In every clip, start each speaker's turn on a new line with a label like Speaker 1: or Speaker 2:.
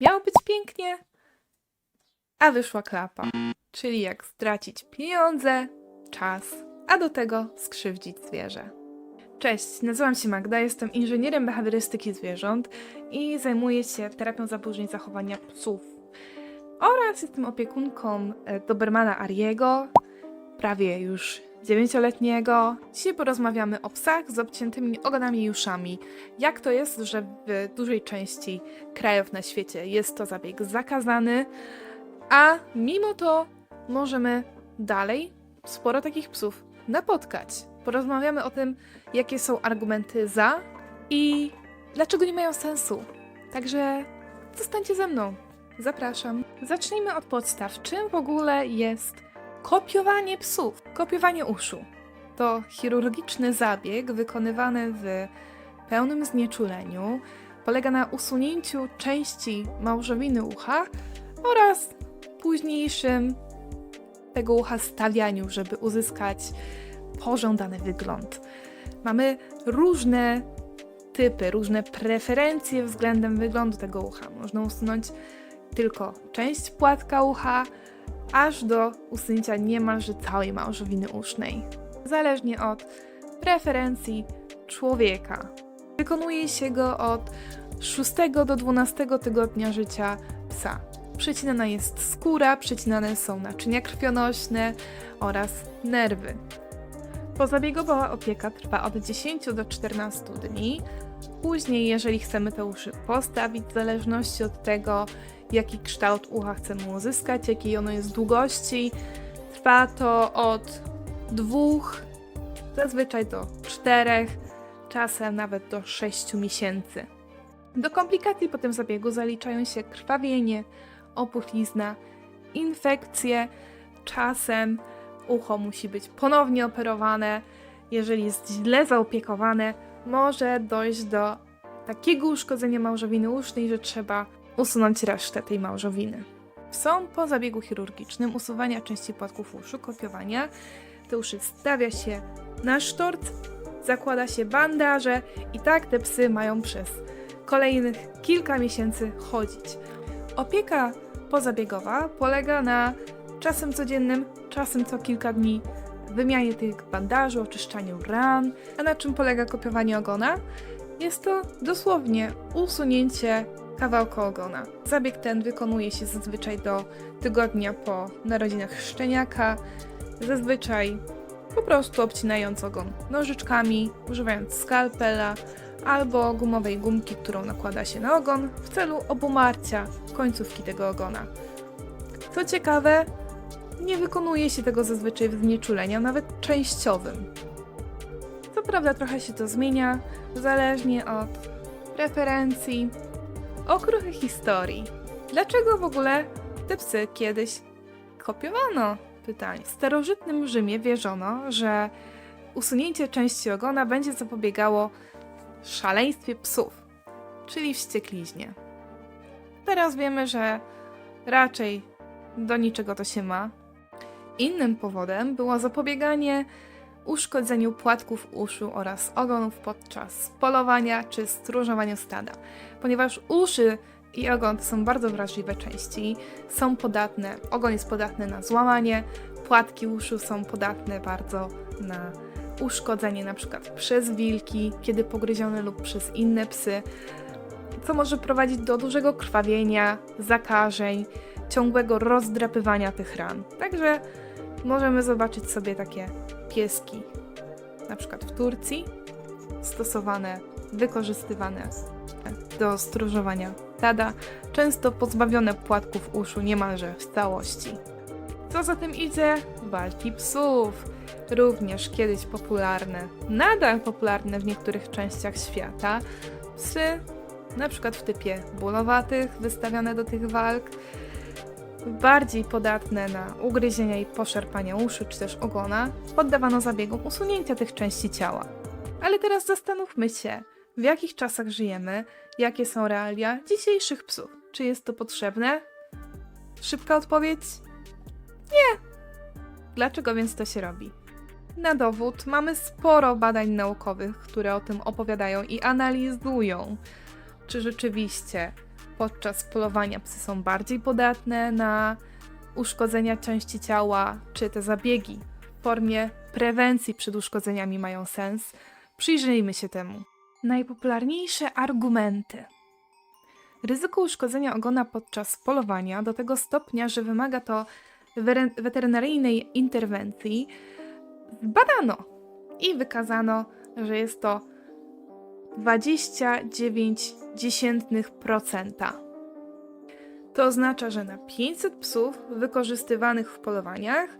Speaker 1: Miało być pięknie, a wyszła klapa. Czyli jak stracić pieniądze, czas, a do tego skrzywdzić zwierzę. Cześć, nazywam się Magda, jestem inżynierem behawiorystyki zwierząt i zajmuję się terapią zaburzeń zachowania psów. Oraz jestem opiekunką e, Dobermana Ariego, prawie już dziewięcioletniego. Dzisiaj porozmawiamy o psach z obciętymi ogonami i uszami. Jak to jest, że w dużej części krajów na świecie jest to zabieg zakazany, a mimo to możemy dalej sporo takich psów napotkać. Porozmawiamy o tym, jakie są argumenty za i dlaczego nie mają sensu. Także zostańcie ze mną. Zapraszam. Zacznijmy od podstaw. Czym w ogóle jest kopiowanie psów? Kopiowanie uszu. To chirurgiczny zabieg wykonywany w pełnym znieczuleniu. Polega na usunięciu części małżowiny ucha oraz późniejszym tego ucha stawianiu, żeby uzyskać pożądany wygląd. Mamy różne typy, różne preferencje względem wyglądu tego ucha. Można usunąć tylko część płatka ucha, aż do usunięcia niemalże całej małżowiny usznej. Zależnie od preferencji człowieka. Wykonuje się go od 6 do 12 tygodnia życia psa. Przecinana jest skóra, przecinane są naczynia krwionośne oraz nerwy. Pozabiegowa opieka trwa od 10 do 14 dni. Później, jeżeli chcemy te uszy postawić, w zależności od tego, jaki kształt ucha chcemy uzyskać, jakiej ono jest długości, trwa to od dwóch, zazwyczaj do czterech, czasem nawet do 6 miesięcy. Do komplikacji po tym zabiegu zaliczają się krwawienie, opuchlizna, infekcje, czasem ucho musi być ponownie operowane. Jeżeli jest źle zaopiekowane, może dojść do takiego uszkodzenia małżowiny usznej, że trzeba usunąć resztę tej małżowiny. Są po zabiegu chirurgicznym usuwania części płatków uszu, kopiowania. Te uszy stawia się na sztort, zakłada się bandaże i tak te psy mają przez kolejnych kilka miesięcy chodzić. Opieka pozabiegowa polega na czasem codziennym, czasem co kilka dni wymianie tych bandaży, oczyszczaniu ran. A na czym polega kopiowanie ogona? Jest to dosłownie usunięcie kawałka ogona. Zabieg ten wykonuje się zazwyczaj do tygodnia po narodzinach szczeniaka, zazwyczaj po prostu obcinając ogon nożyczkami, używając skalpela albo gumowej gumki, którą nakłada się na ogon w celu obumarcia końcówki tego ogona. Co ciekawe, nie wykonuje się tego zazwyczaj w znieczuleniu, nawet częściowym. Co prawda trochę się to zmienia, zależnie od preferencji, okruchy historii. Dlaczego w ogóle te psy kiedyś kopiowano? Pytanie. W starożytnym Rzymie wierzono, że usunięcie części ogona będzie zapobiegało szaleństwie psów, czyli wściekliźnie. Teraz wiemy, że raczej do niczego to się ma. Innym powodem było zapobieganie uszkodzeniu płatków uszu oraz ogonów podczas polowania czy stróżowania stada, ponieważ uszy i ogon to są bardzo wrażliwe części, są podatne, ogon jest podatny na złamanie, płatki uszu są podatne bardzo na uszkodzenie przykład przez wilki, kiedy pogryzione lub przez inne psy, co może prowadzić do dużego krwawienia, zakażeń, ciągłego rozdrapywania tych ran. Także możemy zobaczyć sobie takie pieski, na przykład w Turcji, stosowane, wykorzystywane do stróżowania tada, często pozbawione płatków uszu niemalże w całości. Co za tym idzie? Walki psów. Również kiedyś popularne, nadal popularne w niektórych częściach świata. Psy, na przykład w typie bólowatych, wystawiane do tych walk, bardziej podatne na ugryzienia i poszarpania uszu czy też ogona, poddawano zabiegom usunięcia tych części ciała. Ale teraz zastanówmy się, w jakich czasach żyjemy, jakie są realia dzisiejszych psów. Czy jest to potrzebne? Szybka odpowiedź? Nie. Dlaczego więc to się robi? Na dowód mamy sporo badań naukowych, które o tym opowiadają i analizują, czy rzeczywiście podczas polowania psy są bardziej podatne na uszkodzenia części ciała, czy te zabiegi w formie prewencji przed uszkodzeniami mają sens, przyjrzyjmy się temu. Najpopularniejsze argumenty. Ryzyko uszkodzenia ogona podczas polowania do tego stopnia, że wymaga to weterynaryjnej interwencji, badano i wykazano, że jest to 29,1%. To oznacza, że na 500 psów wykorzystywanych w polowaniach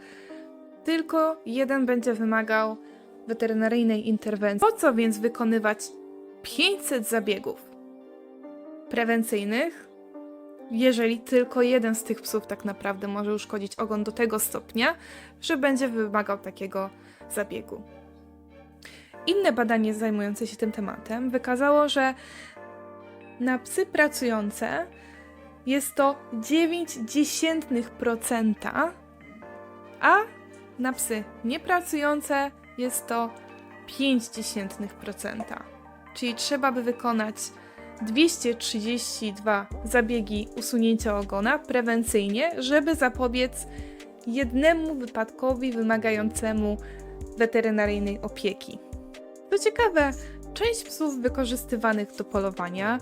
Speaker 1: tylko jeden będzie wymagał weterynaryjnej interwencji. Po co więc wykonywać 500 zabiegów prewencyjnych, jeżeli tylko jeden z tych psów tak naprawdę może uszkodzić ogon do tego stopnia, że będzie wymagał takiego zabiegu? Inne badanie zajmujące się tym tematem wykazało, że na psy pracujące jest to 0,9%, a na psy niepracujące jest to 0,5%. Czyli trzeba by wykonać 232 zabiegi usunięcia ogona prewencyjnie, żeby zapobiec jednemu wypadkowi wymagającemu weterynaryjnej opieki. Co ciekawe, część psów wykorzystywanych do polowania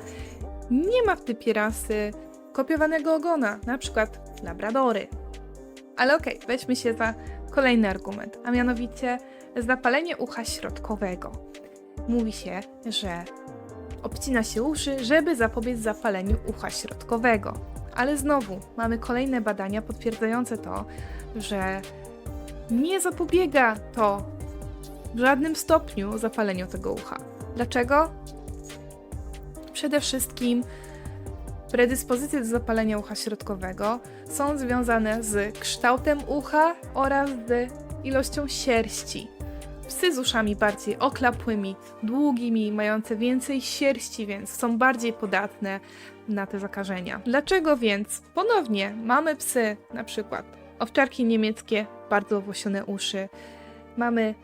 Speaker 1: nie ma w typie rasy kopiowanego ogona, na przykład labradory. Ale okej, weźmy się za kolejny argument, a mianowicie zapalenie ucha środkowego. Mówi się, że obcina się uszy, żeby zapobiec zapaleniu ucha środkowego. Ale znowu mamy kolejne badania potwierdzające to, że nie zapobiega to w żadnym stopniu zapaleniu tego ucha. Dlaczego? Przede wszystkim predyspozycje do zapalenia ucha środkowego są związane z kształtem ucha oraz z ilością sierści. Psy z uszami bardziej oklapłymi, długimi, mające więcej sierści, więc są bardziej podatne na te zakażenia. Dlaczego więc ponownie mamy psy, na przykład owczarki niemieckie, bardzo owłosione uszy, mamy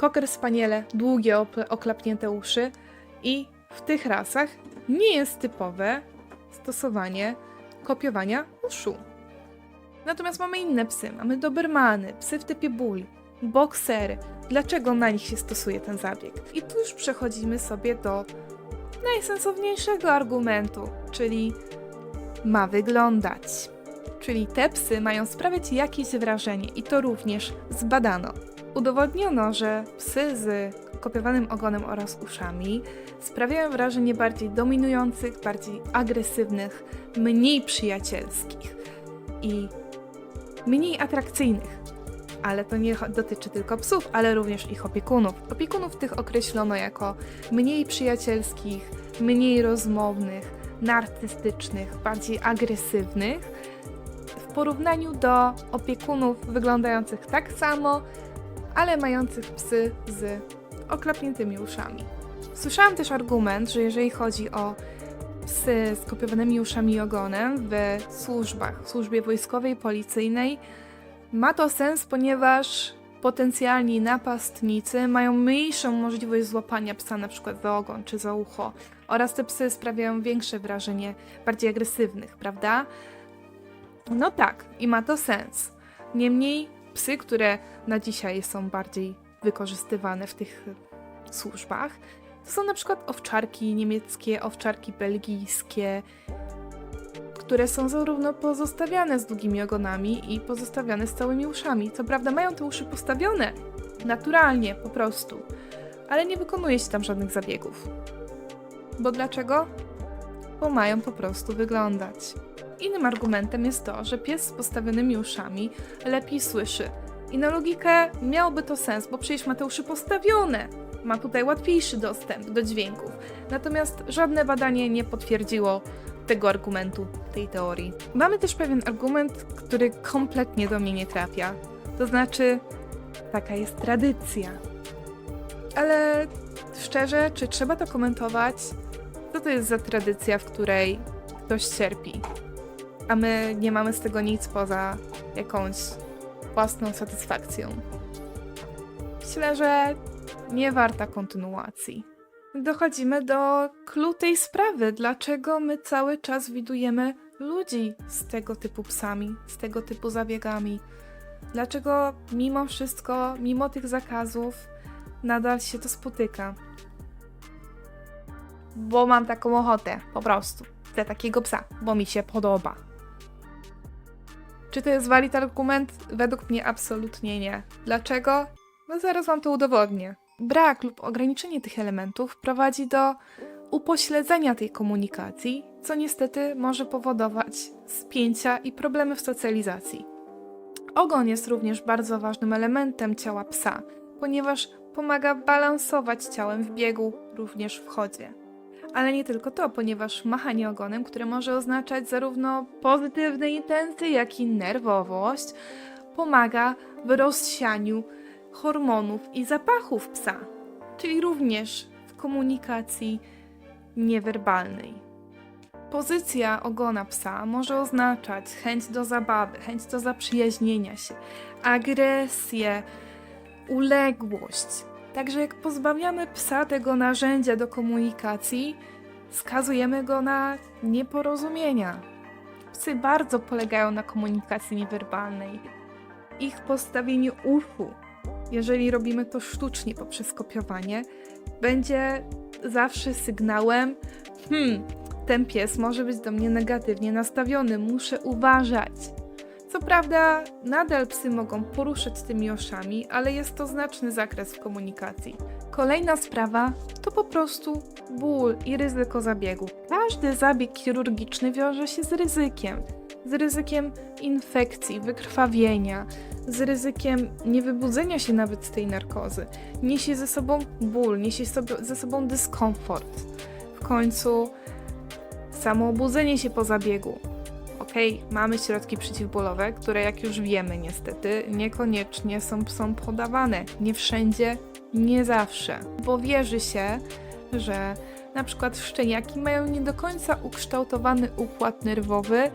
Speaker 1: koker spaniele, długie oklapnięte uszy i w tych rasach nie jest typowe stosowanie kopiowania uszu. Natomiast mamy inne psy. Mamy dobermany, psy w typie bull, boksery. Dlaczego na nich się stosuje ten zabieg? I tu już przechodzimy sobie do najsensowniejszego argumentu, czyli ma wyglądać. Czyli te psy mają sprawiać jakieś wrażenie i to również zbadano. Udowodniono, że psy z kopiowanym ogonem oraz uszami sprawiają wrażenie bardziej dominujących, bardziej agresywnych, mniej przyjacielskich i mniej atrakcyjnych. Ale to nie dotyczy tylko psów, ale również ich opiekunów. Opiekunów tych określono jako mniej przyjacielskich, mniej rozmownych, narcystycznych, bardziej agresywnych w porównaniu do opiekunów wyglądających tak samo, ale mających psy z oklapniętymi uszami. Słyszałam też argument, że jeżeli chodzi o psy z kopiowanymi uszami i ogonem w służbach, w służbie wojskowej, policyjnej, ma to sens, ponieważ potencjalni napastnicy mają mniejszą możliwość złapania psa na przykład za ogon czy za ucho oraz te psy sprawiają większe wrażenie bardziej agresywnych, prawda? No tak, i ma to sens. Niemniej psy, które na dzisiaj są bardziej wykorzystywane w tych służbach, to są na przykład owczarki niemieckie, owczarki belgijskie, które są zarówno pozostawiane z długimi ogonami i pozostawiane z całymi uszami. Co prawda mają te uszy postawione naturalnie, po prostu, ale nie wykonuje się tam żadnych zabiegów. Bo dlaczego? Bo mają po prostu wyglądać. Innym argumentem jest to, że pies z postawionymi uszami lepiej słyszy. I na logikę miałoby to sens, bo przecież ma te uszy postawione. Ma tutaj łatwiejszy dostęp do dźwięków. Natomiast żadne badanie nie potwierdziło tego argumentu, tej teorii. Mamy też pewien argument, który kompletnie do mnie nie trafia. To znaczy, taka jest tradycja. Ale szczerze, czy trzeba to komentować? Co to jest za tradycja, w której ktoś cierpi? A my nie mamy z tego nic poza jakąś własną satysfakcją. Myślę, że nie warta kontynuacji. dochodzimy do clue tej sprawy. Dlaczego my cały czas widujemy ludzi z tego typu psami, z tego typu zabiegami? Dlaczego mimo wszystko, mimo tych zakazów, nadal się to spotyka? Bo mam taką ochotę, po prostu. Chcę takiego psa, bo mi się podoba. Czy to jest walid argument? Według mnie absolutnie nie. Dlaczego? No zaraz wam to udowodnię. Brak lub ograniczenie tych elementów prowadzi do upośledzenia tej komunikacji, co niestety może powodować spięcia i problemy w socjalizacji. Ogon jest również bardzo ważnym elementem ciała psa, ponieważ pomaga balansować ciałem w biegu, również w chodzie. Ale nie tylko to, ponieważ machanie ogonem, które może oznaczać zarówno pozytywne intencje, jak i nerwowość, pomaga w rozsianiu hormonów i zapachów psa, czyli również w komunikacji niewerbalnej. Pozycja ogona psa może oznaczać chęć do zabawy, chęć do zaprzyjaźnienia się, agresję, uległość. Także jak pozbawiamy psa tego narzędzia do komunikacji, skazujemy go na nieporozumienia. Psy bardzo polegają na komunikacji niewerbalnej. Ich postawienie uszu, jeżeli robimy to sztucznie poprzez kopiowanie, będzie zawsze sygnałem: hmm, ten pies może być do mnie negatywnie nastawiony, muszę uważać. Co prawda, nadal psy mogą poruszać tymi oszami, ale jest to znaczny zakres w komunikacji. Kolejna sprawa to po prostu ból i ryzyko zabiegu. Każdy zabieg chirurgiczny wiąże się z ryzykiem. Z ryzykiem infekcji, wykrwawienia, z ryzykiem niewybudzenia się nawet z tej narkozy. Niesie ze sobą ból, niesie ze sobą dyskomfort. W końcu samo obudzenie się po zabiegu. Okej, mamy środki przeciwbólowe, które jak już wiemy niestety niekoniecznie są podawane. Nie wszędzie, nie zawsze. Bo wierzy się, że na przykład szczeniaki mają nie do końca ukształtowany układ nerwowy,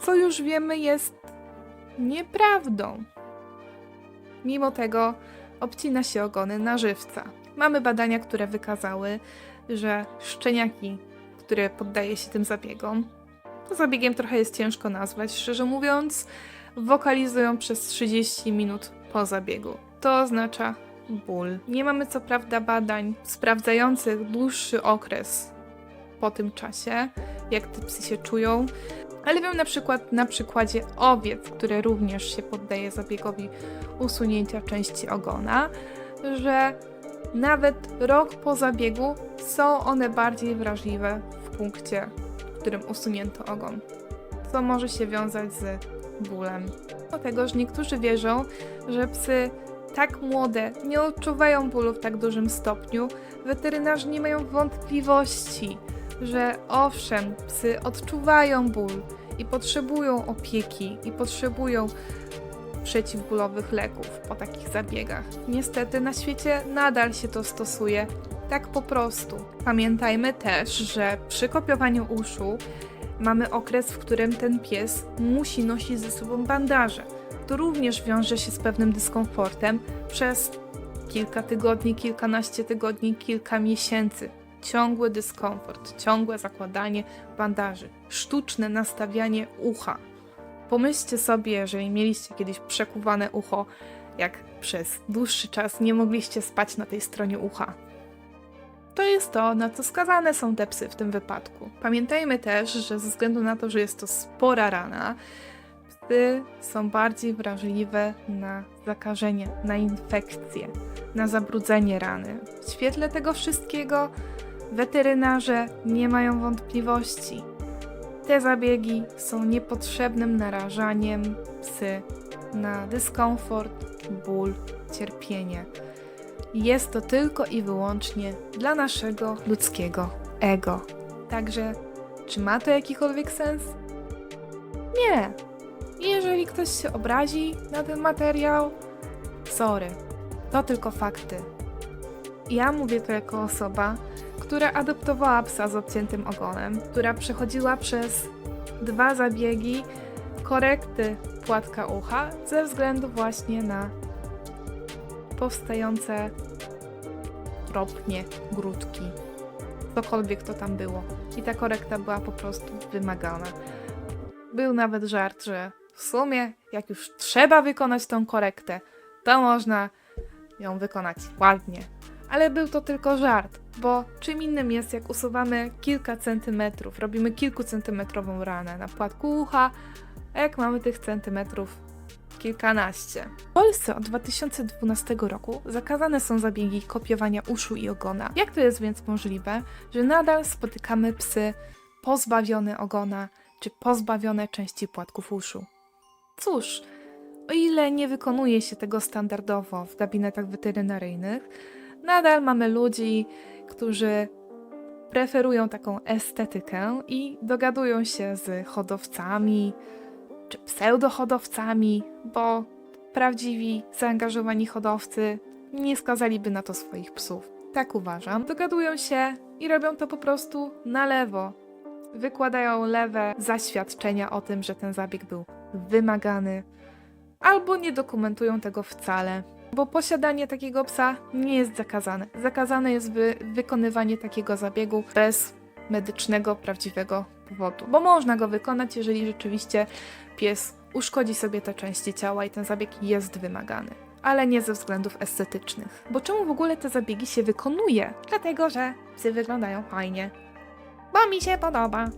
Speaker 1: co już wiemy jest nieprawdą. Mimo tego obcina się ogony na żywca. Mamy badania, które wykazały, że szczeniaki, które poddaje się tym zabiegom, zabiegiem trochę jest ciężko nazwać, szczerze mówiąc, wokalizują przez 30 minut po zabiegu. To oznacza ból. Nie mamy co prawda badań sprawdzających dłuższy okres po tym czasie, jak te psy się czują, ale wiem na przykład na przykładzie owiec, które również się poddaje zabiegowi usunięcia części ogona, że nawet rok po zabiegu są one bardziej wrażliwe w punkcie, którym usunięto ogon, co może się wiązać z bólem. Do tego, że niektórzy wierzą, że psy tak młode nie odczuwają bólu w tak dużym stopniu, weterynarze nie mają wątpliwości, że owszem, psy odczuwają ból i potrzebują opieki i potrzebują przeciwbólowych leków po takich zabiegach. Niestety na świecie nadal się to stosuje tak po prostu. Pamiętajmy też, że przy kopiowaniu uszu mamy okres, w którym ten pies musi nosić ze sobą bandaże. To również wiąże się z pewnym dyskomfortem przez kilka tygodni, kilkanaście tygodni, kilka miesięcy. Ciągły dyskomfort, ciągłe zakładanie bandaży, sztuczne nastawianie ucha. Pomyślcie sobie, jeżeli mieliście kiedyś przekuwane ucho, jak przez dłuższy czas nie mogliście spać na tej stronie ucha. To jest to, na co skazane są te psy w tym wypadku. Pamiętajmy też, że ze względu na to, że jest to spora rana, psy są bardziej wrażliwe na zakażenie, na infekcje, na zabrudzenie rany. W świetle tego wszystkiego weterynarze nie mają wątpliwości. Te zabiegi są niepotrzebnym narażaniem psy na dyskomfort, ból, cierpienie. Jest to tylko i wyłącznie dla naszego ludzkiego ego. Także, czy ma to jakikolwiek sens? Nie. Jeżeli ktoś się obrazi na ten materiał, sorry, to tylko fakty. Ja mówię to jako osoba, która adoptowała psa z obciętym ogonem, która przechodziła przez dwa zabiegi korekty płatka ucha ze względu właśnie na powstające okropnie grudki. Cokolwiek to tam było. I ta korekta była po prostu wymagana. Był nawet żart, że w sumie, jak już trzeba wykonać tą korektę, to można ją wykonać ładnie. Ale był to tylko żart, bo czym innym jest, jak usuwamy kilka centymetrów, robimy kilkucentymetrową ranę na płatku ucha, a jak mamy tych centymetrów kilkanaście. W Polsce od 2012 roku zakazane są zabiegi kopiowania uszu i ogona. Jak to jest więc możliwe, że nadal spotykamy psy pozbawione ogona czy pozbawione części płatków uszu? Cóż, o ile nie wykonuje się tego standardowo w gabinetach weterynaryjnych, nadal mamy ludzi, którzy preferują taką estetykę i dogadują się z hodowcami czy pseudohodowcami, bo prawdziwi, zaangażowani hodowcy nie skazaliby na to swoich psów. Tak uważam. Dogadują się i robią to po prostu na lewo. Wykładają lewe zaświadczenia o tym, że ten zabieg był wymagany, albo nie dokumentują tego wcale, bo posiadanie takiego psa nie jest zakazane. Zakazane jest wy wykonywanie takiego zabiegu bez medycznego, prawdziwego powodu, bo można go wykonać, jeżeli rzeczywiście pies uszkodzi sobie te części ciała i ten zabieg jest wymagany. Ale nie ze względów estetycznych. Bo czemu w ogóle te zabiegi się wykonuje? Dlatego, że psy wyglądają fajnie. Bo mi się podoba.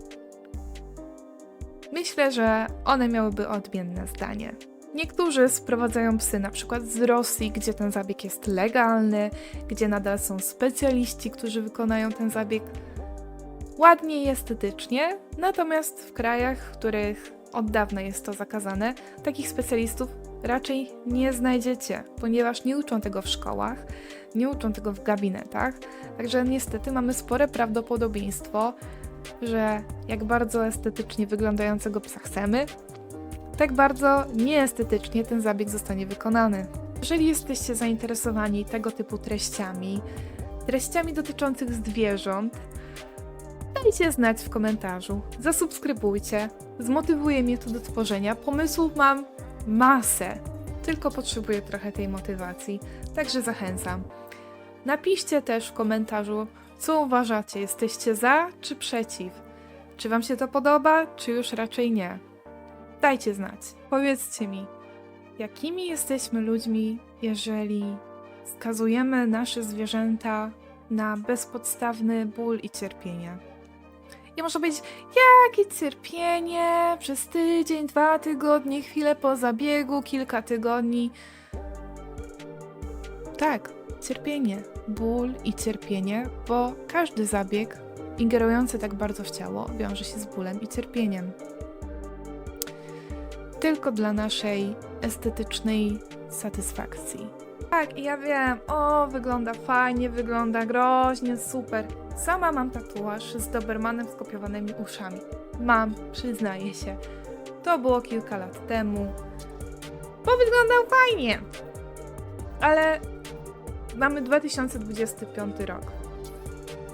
Speaker 1: Myślę, że one miałyby odmienne zdanie. Niektórzy sprowadzają psy na przykład z Rosji, gdzie ten zabieg jest legalny, gdzie nadal są specjaliści, którzy wykonają ten zabieg ładnie i estetycznie, natomiast w krajach, w których od dawna jest to zakazane, takich specjalistów raczej nie znajdziecie, ponieważ nie uczą tego w szkołach, nie uczą tego w gabinetach. Także niestety mamy spore prawdopodobieństwo, że jak bardzo estetycznie wyglądającego psa chcemy, tak bardzo nieestetycznie ten zabieg zostanie wykonany. Jeżeli jesteście zainteresowani tego typu treściami, treściami dotyczących zwierząt, dajcie znać w komentarzu, zasubskrybujcie, zmotywuje mnie to do tworzenia. Pomysłów mam masę, tylko potrzebuję trochę tej motywacji, także zachęcam. Napiszcie też w komentarzu, co uważacie, jesteście za czy przeciw? Czy Wam się to podoba, czy już raczej nie? Dajcie znać. Powiedzcie mi, jakimi jesteśmy ludźmi, jeżeli skazujemy nasze zwierzęta na bezpodstawny ból i cierpienie? I można powiedzieć, jakie cierpienie, przez tydzień, dwa tygodnie, chwilę po zabiegu, kilka tygodni. Tak, cierpienie, ból i cierpienie, bo każdy zabieg ingerujący tak bardzo w ciało wiąże się z bólem i cierpieniem tylko dla naszej estetycznej satysfakcji. Tak, i ja wiem, o, wygląda fajnie, wygląda groźnie, super. Sama mam tatuaż z Dobermanem skopiowanymi uszami. Mam, przyznaję się. To było kilka lat temu. Bo wyglądał fajnie. Ale mamy 2025 rok.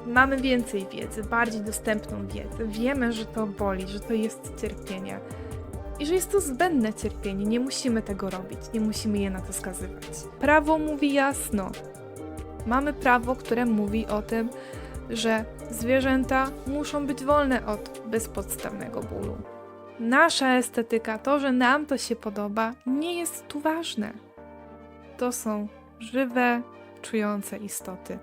Speaker 1: Mamy więcej wiedzy, bardziej dostępną wiedzę. Wiemy, że to boli, że to jest cierpienie i że jest to zbędne cierpienie. Nie musimy tego robić, nie musimy je na to skazywać. Prawo mówi jasno. Mamy prawo, które mówi o tym, że zwierzęta muszą być wolne od bezpodstawnego bólu. Nasza estetyka, to, że nam to się podoba, nie jest tu ważne. To są żywe, czujące istoty.